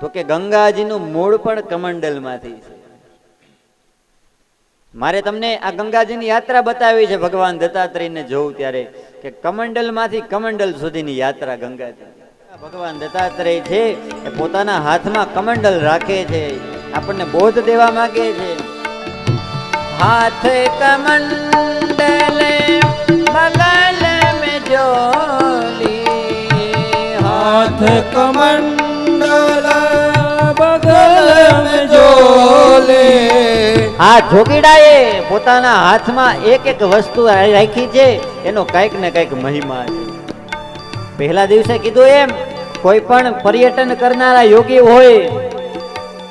તો કે ગંગાજીનું મૂળ પણ કમંડલમાંથી છે. મારે તમને આ ગંગાજીની યાત્રા બતાવી છે, ભગવાન દત્તાત્રેયને જોઉં ત્યારે, કે કમંડલમાંથી કમંડલ સુધીની યાત્રા ગંગાજી. ભગવાન દત્તાત્રેય છે એ પોતાના હાથમાં કમંડલ રાખે છે, આપણને બોધ દેવા માંગે છે. હાથ કમંડલ બગલ મે જોલી, હાથ કમંડલ આ જોગીડાએ પોતાના હાથમાં એક એક વસ્તુ રાખી છે, એનો કંઈક ને કંઈક મહિમા છે. પહેલા દિવસે કીધું એમ, કોઈ પણ પર્યટન કરનારા યોગી હોય,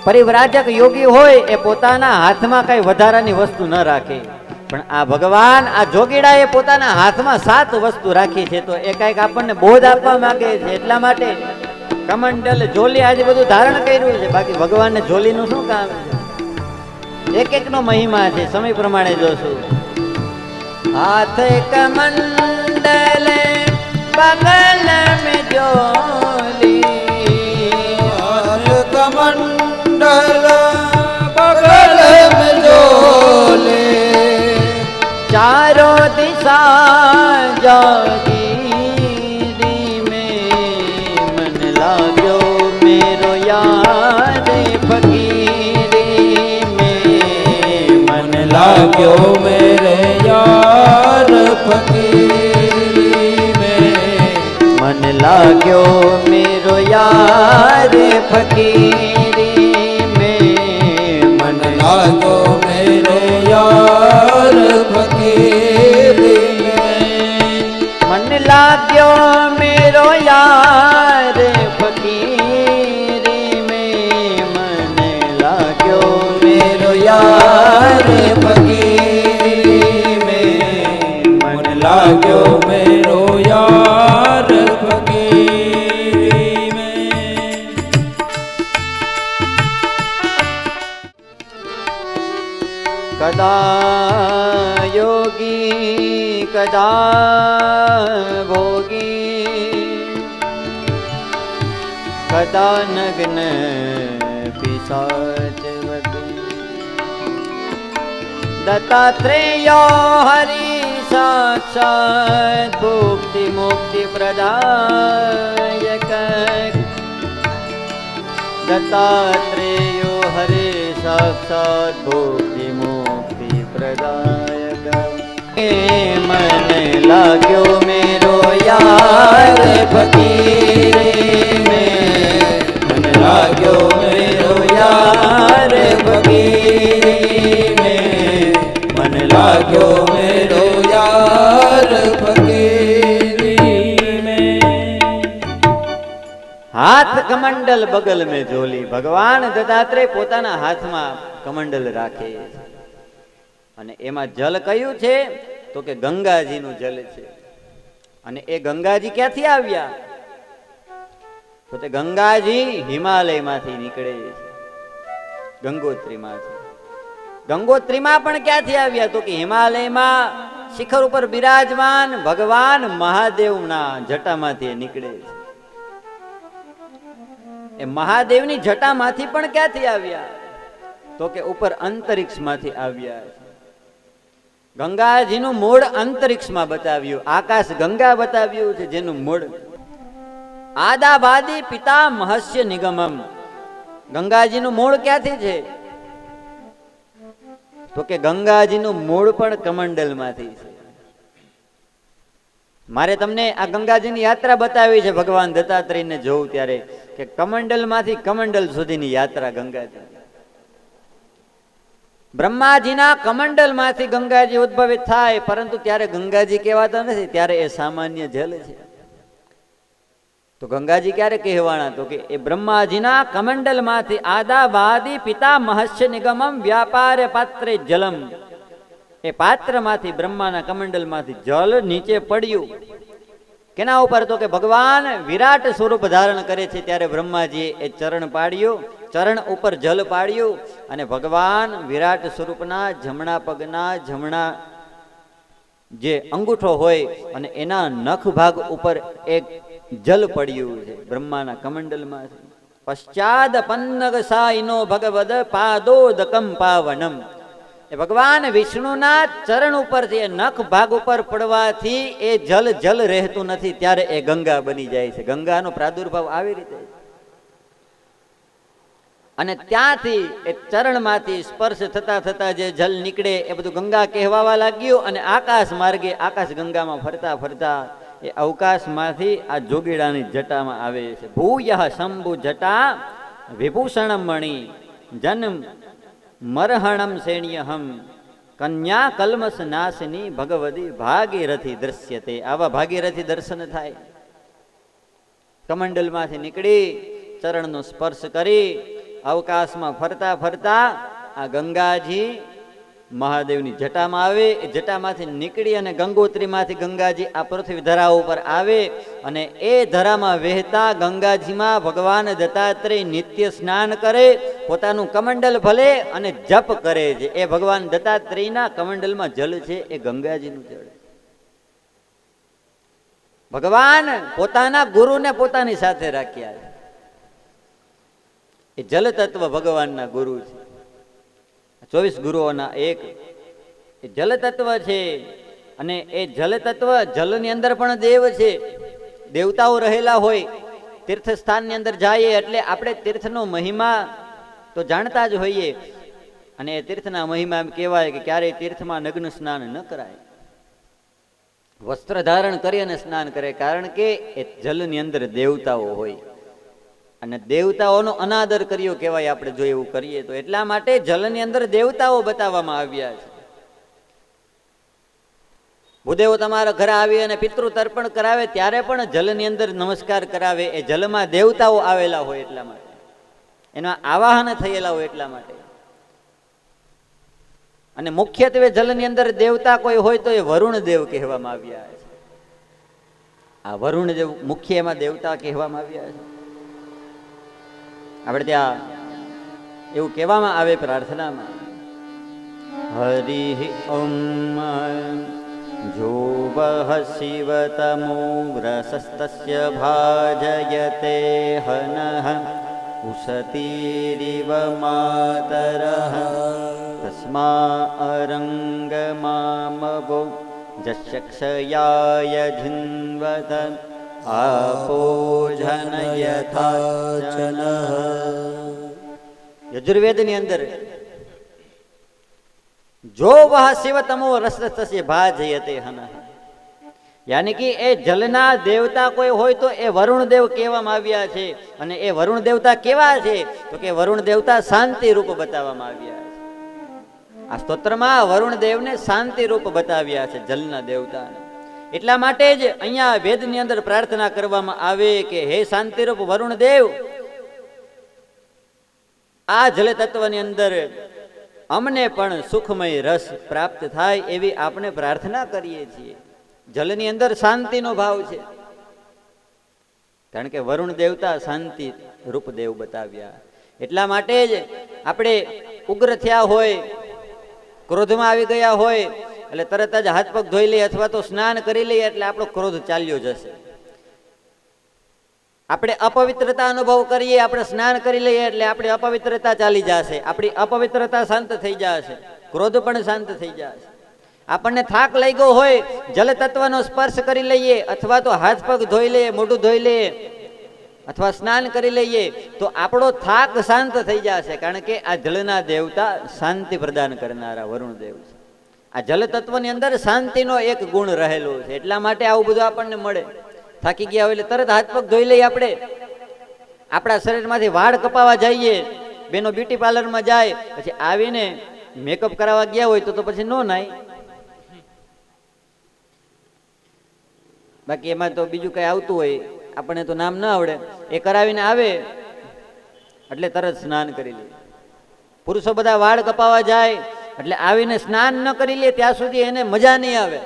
પરિવ્રાજક યોગી હોય, એ પોતાના હાથમાં કઈ વધારાની વસ્તુ ન રાખે. પણ આ ભગવાન, આ જોગીડાએ પોતાના હાથમાં સાત વસ્તુ રાખી છે, તો એ કંઈક આપણને બોધ આપવા માંગે છે, એટલા માટે કમંડલ જોલી આજે બધું ધારણ કર્યું છે. બાકી ભગવાનને જોલીનું શું કામ છે? એક એકનો મહિમા છે. સમય પ્રમાણે જોશું. હાથ કમંડલ પગલ મે જોલી કમંડલ પગલ મે જોલે ચારો દિશા જો લાગ્યો મેરે યાર ફકીરી મેં મન લાગ્યો મેરો યાર ફકીર कदा योगी कदा भोगी। कदा नग्न पिशाचवत् दत्तात्रेय हरि साक्षात् भुक्ति मुक्ति प्रदायक दत्तात्रेयो हरे साक्षात् भुक्ति मुक्ति प्रदायक मन लाग्यो मेरो यार फकीरे में। मन लाग्यो मेरो यार फकीरे में। मन लाग्यो હાથ કમંડલ બગલ મે જોલી ભગવાન દત્તાત્રેય પોતાના હાથમાં કમંડલ રાખે અને એમાં જલ કયું છે? તો કે ગંગાજીનું જલ છે. અને એ ગંગાજી ક્યાંથી આવ્યા? તો તે ગંગાજી હિમાલયમાંથી નીકળે છે. ગંગોત્રીમાંથી. ગંગોત્રીમાં પણ ક્યાંથી આવ્યા? તો કે હિમાલયમાં શિખર ઉપર બિરાજમાન ભગવાન મહાદેવના જટામાંથી નીકળે છે. એ મહાદેવની જટામાંથી પણ ક્યાંથી આવ્યા? તો કે ઉપર અંતરિક્ષમાંથી આવ્યા ગંગાજીનું મૂળ અંતરિક્ષમાં બતાવ્યું, આકાશ ગંગા બતાવ્યું છે, જેનું મૂળ આદાબાદી પિતા મહસ્ય નિગમમ. ગંગાજીનું મૂળ ક્યાંથી છે? તો કે ગંગાજીનું મૂળ પણ કમંડલમાંથી છે. મારે તમને આ ગંગાજીની યાત્રા બતાવી છે ભગવાન દત્તાત્રેયને જોઉં ત્યારે કે કમંડલમાંથી કમંડલ સુધીની યાત્રા ગંગાજી. બ્રહ્માજીના કમંડલમાંથી ગંગાજી ઉદ્ભવિત થાય, પરંતુ ત્યારે ગંગાજી કહેવાતા નથી, ત્યારે એ સામાન્ય જલ છે. તો ગંગાજી ક્યારે કહેવાના તો કે, એ બ્રહ્માજીના કમંડલમાંથી આદાવાદી પિતા મહસ્ય નિગમમ વ્યાપાર પાત્રે જલમ. એ પાત્રમાંથી બ્રહ્માના કમંડલમાંથી જલ નીચે પડ્યું. કેના ઉપર તો કે, ભગવાન વિરાટ સ્વરૂપ ધારણ કરે છે ત્યારે બ્રહ્માજીએ એ ચરણ પાડ્યું, ચરણ ઉપર જલ પાડ્યું અને ભગવાન વિરાટ સ્વરૂપના જમણા પગના જમણા જે અંગૂઠો હોય અને એના નખ ભાગ ઉપર એક જલ પડ્યું છે, બ્રહ્માના કમંડલમાં પશ્ચાદ પન્નગ સાઈનો ભગવદ પાદોદકમ પાવનમ. એ ભગવાન વિષ્ણુના ચરણ ઉપરથી એ નખ ભાગ ઉપર પડવાથી એ જલ જલ રહેતું નથી, ત્યારે એ ગંગા બની જાય છે. ગંગાનો પ્રાદુર્ભાવ આવી રીતે. અને ત્યાંથી એ ચરણમાંથી સ્પર્શ થતા થતા જે જલ નીકળે, એ બધું ગંગા કહેવાવા લાગ્યું અને આકાશ માર્ગે આકાશ ગંગામાં ફરતા ફરતા એ અવકાશમાંથી આ જોગીડાની જટામાં આવે છે. ભૂયહ શંભુ જટા વિભૂષણમ મણિ જન્મ મરહણમ શેણ્યહમ કન્યા કલ્મસ નાશની ભગવદી ભાગીરથી દ્રશ્યતે. આવા ભાગીરથી દર્શન થાય. કમંડલમાંથી નીકળી, ચરણનો સ્પર્શ કરી, અવકાશમાં ફરતા ફરતા આ ગંગાજી મહાદેવની જટામાં આવે, એ જટામાંથી નીકળી અને ગંગોત્રીમાંથી ગંગાજી આ પૃથ્વી ધરા ઉપર આવે અને એ ધરામાં વહેતા ગંગાજીમાં ભગવાન દત્તાત્રેય નિત્ય સ્નાન કરે, પોતાનું કમંડલ ભલે અને જપ કરે છે. એ ભગવાન દત્તાત્રેયના કમંડલમાં જલ છે, એ ગંગાજીનું જળ ભગવાન પોતાના ગુરુને પોતાની સાથે રાખ્યા એ જલ તત્વ ભગવાનના ગુરુ છે. ચોવીસ ગુરુઓના એક. જલ તત્વ છે અને એ જલ તત્વ જલની અંદર પણ દેવ છે. દેવતાઓ રહેલા હોય તીર્થ સ્થાનની અંદર જઈએ એટલે આપણે તીર્થનો મહિમા તો જાણતા જ હોઈએ. અને એ તીર્થના મહિમા એમ કહેવાય કે ક્યારેય તીર્થમાં નગ્ન સ્નાન ન કરાય. વસ્ત્ર ધારણ કરી અને સ્નાન કરે, કારણ કે એ જલની અંદર દેવતાઓ હોય. અને દેવતાઓનો અનાદર કર્યો કહેવાય આપણે જો એવું કરીએ તો. એટલા માટે જલની અંદર દેવતાઓ બતાવવામાં આવ્યા છે. ભૂદેવો તમારા ઘરે આવી અને પિતૃ તર્પણ કરાવે ત્યારે પણ જલની અંદર નમસ્કાર કરાવે. એ જલમાં દેવતાઓ આવેલા હોય એટલા માટે. એના આવાહન થયેલા હોય એટલા માટે. અને મુખ્યત્વે જલની અંદર દેવતા કોઈ હોય તો એ વરુણ દેવ કહેવામાં આવ્યા છે. આ વરુણ દેવ મુખ્ય એમાં દેવતા કહેવામાં આવ્યા છે. આપણે ત્યાં એવું કહેવામાં આવે પ્રાર્થનામાં, હરિ ઓમ જો વહ શિવતમો વ્રસસ્તસ્ય ભાજયતે હનઃ ઉસતીરિવ માતરઃ તસ્મા અરંગમામવો જસ્યક્ષયાય ઝિન્વત આપો જન યથાચન યજુર્વેદની અંદર જો વહ શિવતમો રસતસ્ય ભાજયતે હન યાની કે એ જલના દેવતા કોઈ હોય તો એ વરુણ દેવ કહેવામાં આવ્યા છે અને એ વરુણ દેવતા કેવા છે તો કે વરુણ દેવતા શાંતિ રૂપ બતાવવામાં આવ્યા છે આ સ્તોત્રમાં વરુણ દેવને શાંતિ રૂપ બતાવ્યા છે જલના દેવતાને એટલા માટે જ અહીંયા વેદની અંદર પ્રાર્થના કરવામાં આવે કે હે શાંતિરૂપ વરુણ દેવ આ જલ તત્વની અંદર અમને પણ સુખમય રસ પ્રાપ્ત થાય એવી આપણે પ્રાર્થના કરીએ છીએ. જલની અંદર શાંતિનો ભાવ છે. કારણ કે વરુણ દેવતા શાંતિ રૂપ દેવ બતાવ્યા. એટલા માટે જ આપણે ઉગ્ર થયા હોય, ક્રોધમાં આવી ગયા હોય એટલે તરત જ હાથ પગ ધોઈ લઈએ અથવા તો સ્નાન કરી લઈએ એટલે આપણો ક્રોધ ચાલ્યો જશે. આપણે અપવિત્રતા અનુભવ કરીએ, આપણે સ્નાન કરી લઈએ એટલે આપણી અપવિત્રતા ચાલી જશે. આપણી અપવિત્રતા શાંત થઈ જશે. ક્રોધ પણ શાંત થઈ જશે. આપણને થાક લાગ્યો હોય જલ તત્વનો સ્પર્શ કરી લઈએ અથવા તો હાથ પગ ધોઈ લઈએ, મોઢું ધોઈ લઈએ અથવા સ્નાન કરી લઈએ, તો આપણો થાક શાંત થઈ જશે. કારણ કે આ જલના દેવતા શાંતિ પ્રદાન કરનારા વરુણ દેવ છે. આ જલ તત્વની અંદર શાંતિનો એક ગુણ રહેલો છે. એટલા માટે આવું બધું આપણને મળે. થાકી ગયા હોય એટલે તરત હાથ પગ ધોઈ લઈએ આપણે. આપણા શરીરમાંથી વાળ કપાવા જઈએ. બેનો બ્યુટી પાર્લરમાં જાય. પછી આવીને મેકઅપ કરાવવા ગયા હોય તો તો પછી નો નાય. બાકી એમાં તો બીજું કઈ આવતું હોય. આપણને તો નામ ના આવડે. એ કરાવીને આવે. એટલે તરત સ્નાન કરી લે. પુરુષો બધા વાળ કપાવા જાય. એટલે આવીને સ્નાન ન કરી લે, ત્યાં સુધી એને મજા નહીં આવે.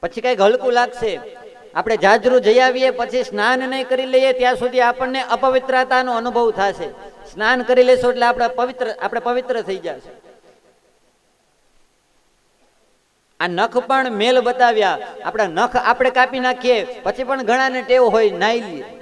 પછી કંઈક હલકું લાગશે. આપણે જાજરૂ જઈ આવીએ, પછી સ્નાન નહીં કરી લઈએ, ત્યાં સુધી આપણને અપવિત્રતાનો અનુભવ થશે. સ્નાન કરી લેશું એટલે આપણે પવિત્ર આપણે પવિત્ર થઈ જશે. આ નખ પણ મેલ બતાવ્યા. આપણા નખ આપણે કાપી નાખીએ, પછી પણ ઘણાને ટેવ હોય, નાઈ લઈએ.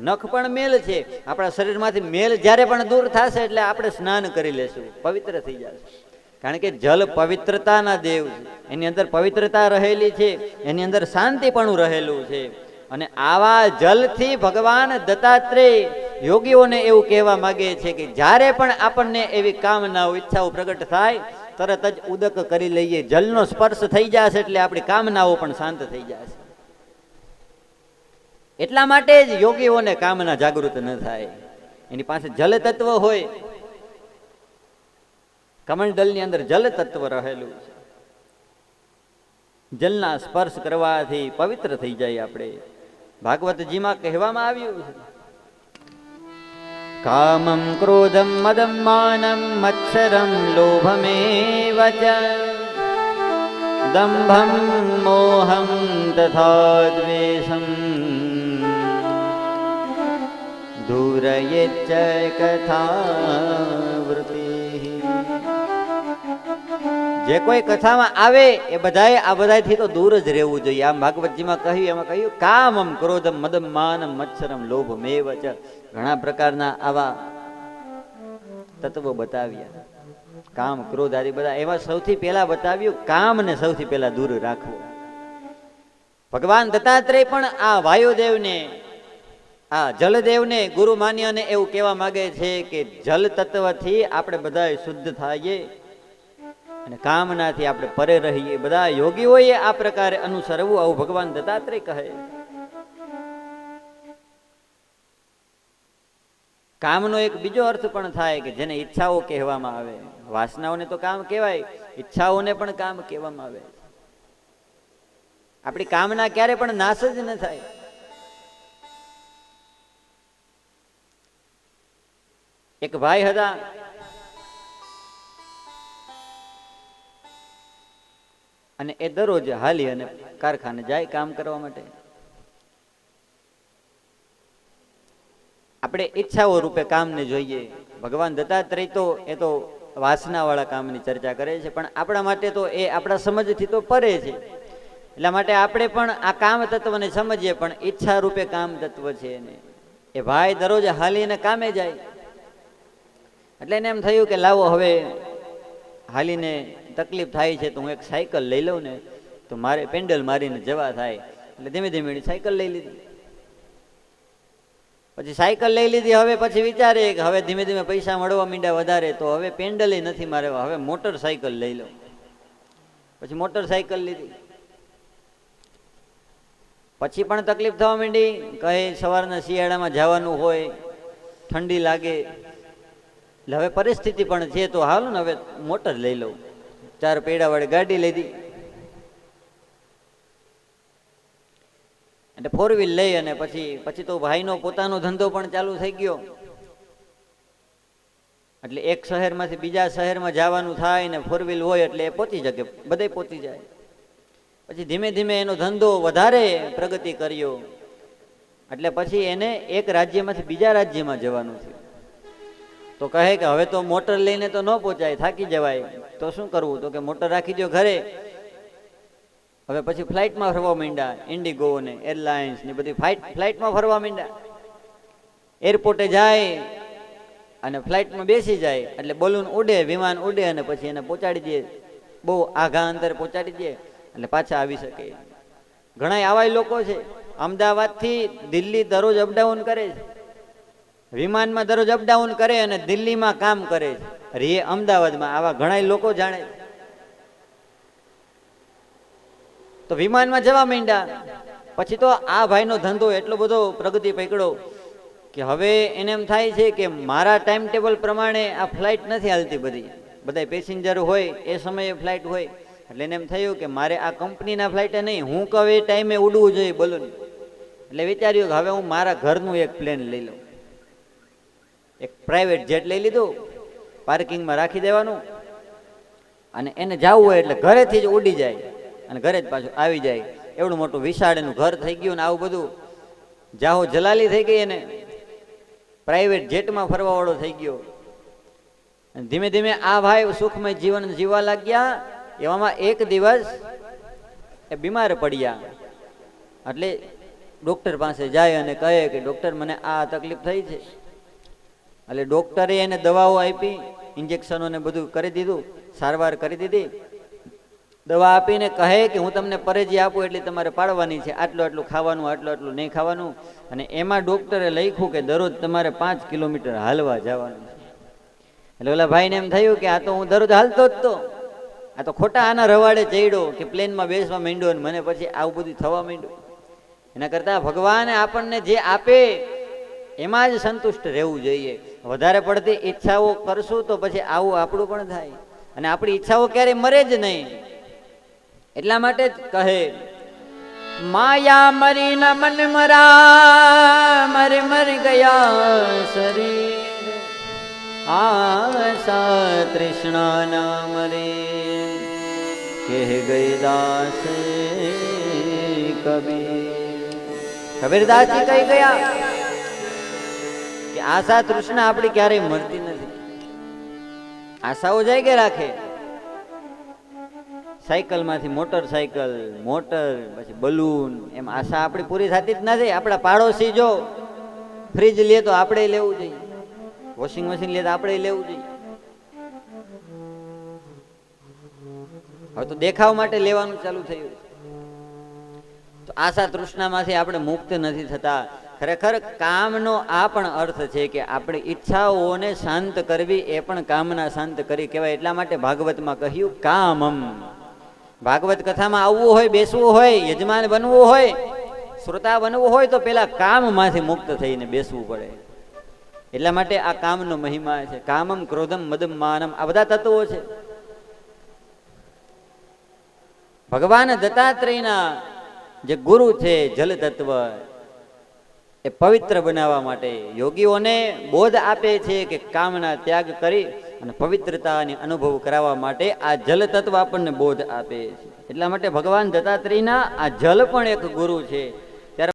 નખ પણ મેલ છે. આપણા શરીરમાંથી મેલ જ્યારે પણ દૂર થશે એટલે આપણે સ્નાન કરી લેશું. પવિત્ર થઈ જશે. કારણ કે જલ પવિત્રતાના દેવ છે. એની અંદર પવિત્રતા રહેલી છે. એની અંદર શાંતિ પણ રહેલું છે. અને આવા જલથી ભગવાન દત્તાત્રેય યોગીઓને એવું કહેવા માંગે છે કે જ્યારે પણ આપણને એવી કામનાઓ, ઈચ્છાઓ પ્રગટ થાય, તરત જ ઉદક કરી લઈએ. જલનો સ્પર્શ થઈ જશે એટલે આપણી કામનાઓ પણ શાંત થઈ જશે. એટલા માટે જ યોગીઓને કામના જાગૃત ન થાય. એની પાસે જલ તત્વ હોય. કમંડલની અંદર જલ તત્વ રહેલું છે. જલના સ્પર્શ કરવાથી પવિત્ર થઈ જાય આપણે. ભાગવતજીમાં કહેવામાં આવ્યું છે. કામમ ક્રોધમ મદમ માનમ મત્સરમ લોભમેવ દંભમ મોહમ તથા દ્વેષમ દૂરયેચ્ચ કથાવૃત્તિ જે કોઈ કથામાં આવે, એ બધાએ આ બધાથી તો દૂર જ રહેવું જોઈએ. આમ ભાગવતજીમાં કહ્યું, એમાં કહ્યું, કામમ ક્રોધમ મદમ માનમ મત્સરમ લોભ મેવ ઘણા પ્રકારના આવા તત્વો બતાવ્યા. કામ, ક્રોધ આદિ બધા. એમાં સૌથી પહેલા બતાવ્યું, કામને સૌથી પહેલા દૂર રાખવું. ભગવાન દત્તાત્રેય પણ આ વાયુદેવને આ જલદેવને ગુરુ માન્યને એવું કહેવા માંગે છે કે જલ તત્વથી આપણે બધા શુદ્ધ થઈએ અને કામનાથી આપણે પરે રહીએ. બધા યોગીઓએ આ પ્રકારે અનુસરવું, આવું ભગવાન દત્તાત્રેય કહે. કામનો એક બીજો અર્થ પણ થાય કે જેને ઈચ્છાઓ કહેવામાં આવે. વાસનાઓને તો કામ કહેવાય, ઈચ્છાઓને પણ કામ કહેવામાં આવે. આપણી કામના ક્યારે પણ નાશ જ ન થાય. એક ભાઈ હતા. અને એ દરરોજ હાલી અને કારખાને જાય કામ કરવા માટે. આપણે ઈચ્છાઓ રૂપે કામને જોઈએ. ભગવાન દત્તાત્રેય તો એ તો વાસનાવાળા કામની ચર્ચા કરે છે, પણ આપણા માટે તો એ આપણા સમજથી તો પરે છે. એટલા માટે આપણે પણ આ કામ તત્વને સમજીએ, પણ ઈચ્છા રૂપે કામ તત્વ છે એને. એ ભાઈ દરરોજ હાલીને કામે જાય. એટલે એને એમ થયું કે લાવો હવે, હાલીને તકલીફ થાય છે તો હું એક સાયકલ લઈ લઉં ને, તો મારે પેન્ડલ મારીને જવા થાય. એટલે ધીમે ધીમે સાયકલ લઈ લીધી. પછી સાયકલ લઈ લીધી, હવે પછી વિચારે કે હવે ધીમે ધીમે પૈસા મળવા માંડ્યા વધારે, તો હવે પેન્ડલ નથી મારે હવે મોટર સાયકલ લઈ લઉં. પછી મોટર સાયકલ લીધી. પછી પણ તકલીફ થવા માંડી, કહે સવારના શિયાળામાં જવાનું હોય, ઠંડી લાગે એટલે હવે પરિસ્થિતિ પણ છે તો હાલો ને હવે મોટર લઈ લઉં. ચાર પૈડા વાળી ગાડી લીધી. એટલે ફોર વ્હીલ લઈ અને પછી પછી તો ભાઈનો પોતાનો ધંધો પણ ચાલુ થઈ ગયો. એટલે એક શહેરમાંથી બીજા શહેરમાં જવાનું થાય ને ફોર વ્હીલ હોય એટલે એ પહોંચી શકે બધે પહોંચી જાય. પછી ધીમે ધીમે એનો ધંધો વધારે પ્રગતિ કર્યો. એટલે પછી એને એક રાજ્યમાંથી બીજા રાજ્યમાં જવાનું થયું. તો કહે કે હવે તો મોટર લઈને તો ન પહોંચાય, થાકી જવાય. તો શું કરવું? તો કે મોટર રાખી દો ઘરે. હવે પછી ફ્લાઇટમાં ફરવા માંડ્યા ઇન્ડિગો ને એરલાઇન્સ ને બધી ફ્લાઇટ ફ્લાઇટમાં ફરવા માંડ્યા. એરપોર્ટે જાય અને ફ્લાઇટમાં બેસી જાય. એટલે બલૂન ઉડે, વિમાન ઉડે અને પછી એને પહોંચાડી દે. બહુ આઘા અંતરે પહોંચાડી દે એટલે પાછા આવી શકે. ઘણા આવા લોકો છે. અમદાવાદથી દિલ્હી દરરોજ અપડાઉન કરે છે. વિમાનમાં દરરોજ અપડાઉન કરે અને દિલ્હીમાં કામ કરે રે અમદાવાદમાં આવા ઘણા લોકો જાણે તો વિમાનમાં જવા માંડ્યા. પછી તો આ ભાઈનો ધંધો એટલો બધો પ્રગતિ પકડો કે હવે એને એમ થાય છે કે મારા ટાઈમ ટેબલ પ્રમાણે આ ફ્લાઇટ નથી હાલતી બધી. બધા પેસેન્જર હોય, એ સમયે ફ્લાઇટ હોય. એટલે એને એમ થયું કે મારે આ કંપનીના ફ્લાઇટે નહીં, હું કહું એ ટાઈમે ઉડવું જોઈએ બલૂન એટલે વિચાર્યું કે હવે હું મારા ઘરનું એક પ્લેન લઈ લઉં. એક પ્રાઇવેટ જેટ લઈ લીધું પાર્કિંગમાં રાખી દેવાનું. અને એને જવું હોય એટલે ઘરેથી જ ઉડી જાય અને ઘરે જ પાછું આવી જાય. એવડું મોટું વિશાળ એનું ઘર થઈ ગયું ને આવું બધું. જાહો જલાલી થઈ ગઈ એને. પ્રાઇવેટ જેટમાં ફરવાવાળો થઈ ગયો. અને ધીમે ધીમે આ ભાઈ સુખમય જીવન જીવવા લાગ્યા. એવામાં એક દિવસ એ બીમાર પડ્યા. એટલે ડૉક્ટર પાસે જાય અને કહે કે ડૉક્ટર મને આ તકલીફ થઈ છે. એટલે ડૉક્ટરે એને દવાઓ આપી ઇન્જેક્શનો ને બધું કરી દીધું, સારવાર કરી દીધી. દવા આપીને કહે કે હું તમને પરેજી આપું એટલી તમારે પાડવાની છે, આટલું આટલું ખાવાનું, આટલું આટલું નહીં ખાવાનું. અને એમાં ડોક્ટરે લખ્યું કે દરરોજ તમારે પાંચ કિલોમીટર હાલવા જવાનું એટલે ઓલા ભાઈને એમ થયું કે આ તો હું દરરોજ હાલતો જ તો. આ તો ખોટા આના રવાડે ચડ્યો કે પ્લેનમાં બેસવા માંડ્યો ને મને પછી આવું બધું થવા માંડ્યું. એના કરતાં ભગવાને આપણને જે આપે એમાં જ સંતુષ્ટ રહેવું જોઈએ. વધારે પડતી ઈચ્છાઓ કરશું તો પછી આવું આપણું પણ થાય. અને આપણી ઈચ્છાઓ ક્યારેય મરે જ નહીં. એટલા માટે જ કહે, માયા મરી ન મન મરા મર મર ગયા શરીર. આશા તૃષ્ણા ના મરે. કહ ગઈ દાસ કબીર. કબીરદાસજી કહી ગયા આશા તૃષ્ણા આપણી ક્યારેય મળતી નથી. આશાઓ જાય કે રાખે. સાયકલમાંથી મોટર મોટર પછી બલૂન, એમ આશા આપણી પૂરી થતી જ નથી. આપણા પાડોશી જો ફ્રીજ લે તો આપણે લેવું જોઈએ. વોશિંગ મશીન લે તો આપણે લેવું જોઈએ. હવે તો દેખાવ માટે લેવાનું ચાલુ થયું તો આશા તૃષ્ણામાંથી આપણે મુક્ત નથી થતા. ખરેખર કામનો આ પણ અર્થ છે કે આપણી ઈચ્છાઓને શાંત કરવી એ પણ કામના શાંત કરી કહેવાય. એટલા માટે ભાગવતમાં કહ્યું, કામમ. ભાગવત કથામાં આવવું હોય, બેસવું હોય, યજમાન બનવું હોય, શ્રોતા બનવું હોય, તો પેલા કામમાંથી મુક્ત થઈને બેસવું પડે. એટલા માટે આ કામનો મહિમા છે. કામમ, ક્રોધમ, મદમ, માનમ, આ બધા તત્વો છે. ભગવાન દત્તાત્રેયના જે ગુરુ છે જલ તત્વ એ પવિત્ર બનાવવા માટે યોગીઓને બોધ આપે છે કે કામના ત્યાગ કરી અને પવિત્રતાની અનુભવ કરાવવા માટે આ જલ તત્વ આપણને બોધ આપે છે. એટલા માટે ભગવાન દત્તાત્રેયના આ જલ પણ એક ગુરુ છે.